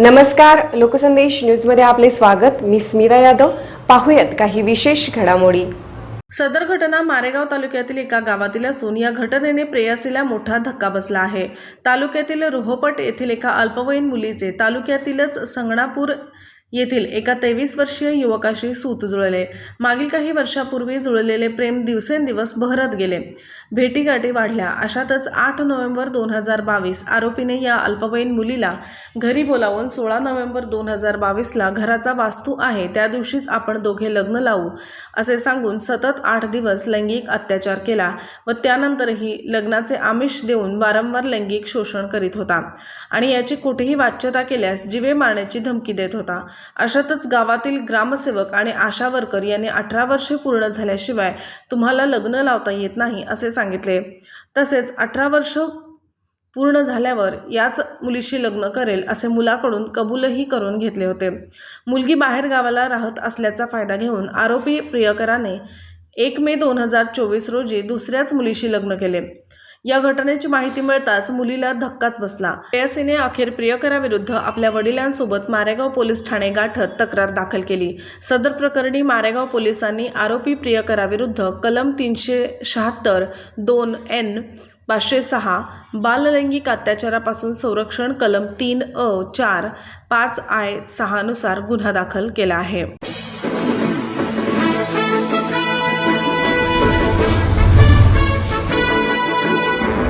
नमस्कार लोकसंदेश न्यूजमध्ये आपले स्वागत. मी स्मिता यादव. पाहूयात काही विशेष घडामोडी. सदर घटना मारेगाव तालुक्यातील एका गावातील असून या घटनेने प्रेयसीला मोठा धक्का बसला आहे. तालुक्यातील रोहपट येथील एका अल्पवयीन मुलीचे तालुक्यातीलच संगणापूर येथील एका तेवीस वर्षीय युवकाशी सूत जुळले. मागील काही वर्षापूर्वी जुळलेले प्रेम दिवसेंदिवस बहरत गेले. भेटीगाठी वाढल्या. अशातच आठ नोव्हेंबर दोन हजार बावीस आरोपीने या अल्पवयीन मुलीला घरी बोलावून सोळा नोव्हेंबर दोन हजार बावीसला घराचा वास्तू आहे त्या दिवशीच आपण दोघे लग्न लावू असे सांगून सतत आठ दिवस लैंगिक अत्याचार केला व त्यानंतरही लग्नाचे आमिष देऊन वारंवार लैंगिक शोषण करीत होता आणि याची कुठेही वाच्यता केल्यास जिवे मारण्याची धमकी देत होता. अशातच गावातील ग्रामसेवक आणि आशा वर्कर यांनी अठरा वर्षे पूर्ण झाल्याशिवाय तुम्हाला लग्न लावता येत नाही असे सांगितले. तसेच अठरा वर्ष पूर्ण झाल्यावर याच मुलीशी लग्न करेल असे मुलाकडून कबूलही करून घेतले होते. मुलगी बाहेर गावाला राहत असल्याचा फायदा घेऊन आरोपी प्रियकराने एक मे दोन हजार चोवीस रोजी दुसऱ्याच मुलीशी लग्न केले. या घटनेची माहिती मिळताच मुलीला धक्काच बसला. प्रेयसीने अखेर प्रियकराविरुद्ध आपल्या वडिलांसोबत मारेगाव पोलीस ठाणे गाठत तक्रार दाखल केली. सदर प्रकरणी मारेगाव पोलिसांनी आरोपी प्रियकराविरुद्ध कलम तीनशे शहात्तर दोन एन पाचशे सहा बाललैंगिक अत्याचारापासून संरक्षण कलम तीन अ चार पाच आय सहानुसार गुन्हा दाखल केला आहे.